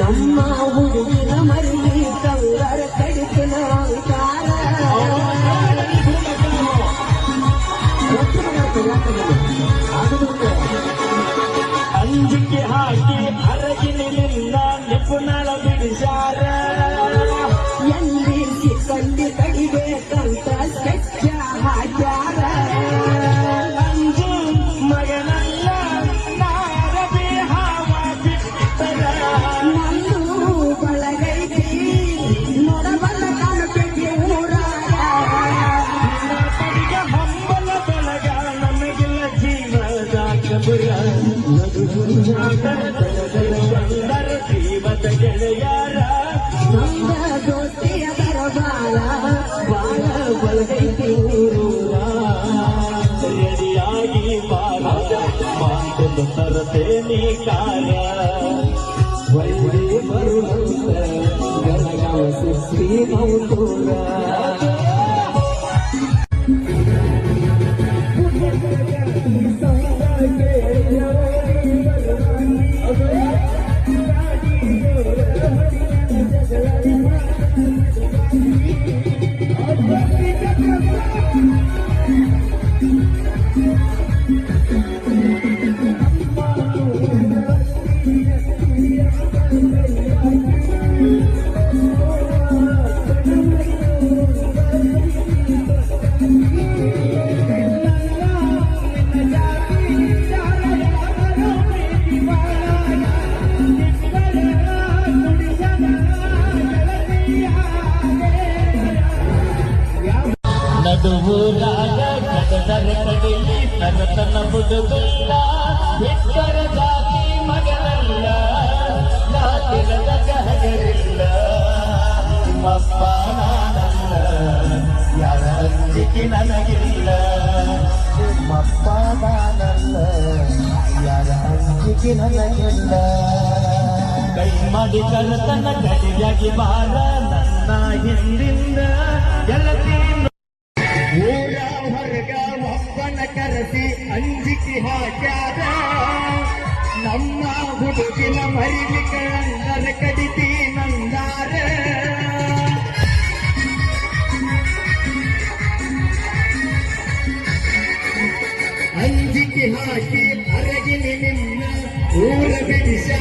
ನಮ್ಮ ಹುಡುಗಿನ ಮರಿ ತಂಗರ ಕಡಿತನ ಅಂಜಿಕೆ ಹಾಕಿ ಹರಗಿನ ನೀ ಕಾರ ಒಳ್ಳೆ ಬರುವಂತ ಗಲಗಾವ ಸೃಷ್ಟಿ ಮೌತೂರ ನಡುವೂರಾಗ ತರತನ ಬುಡುಗುಲ್ಲ ಬಿಟ್ಟರ ಜಾತಿ ಮಗನಲ್ಲ ನಾಟಿರದ ಕಹಗರಿಲ್ಲ ನಿಮ್ಮಪ್ಪ ನಾನಲ್ಲ, ಯಾರ ಅಂಜಿಕೆ ನನಗಿಲ್ಲ. ನಿಮ್ಮಪ್ಪ ನಾನಲ್ಲ, ಯಾರ ಅಂಜಿಕೆ ನನಗಿಲ್ಲ. ಕೈ ಮಾಡಿ ಕರತನ ಗಡಿಯಾಗಿ ಬಾರ ನನ್ನ ಅಂಜಿಕೆ ಹಾಕ್ಯಾರ ನಮ್ಮ ಹುಡುಗಿನ ಮರಿಲಿಕ್ಕಂದರ ಕಡಿತಿ ನಂದಾರ. ಅಂಜಿಕೆ ಹಾಕಿ ಅರಗಿನಿ ನಿನ್ನ ಊರ ಬಿಡಿಸಾರ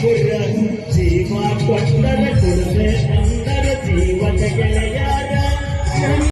పురం జీవా కొండల కొడుకే అందరు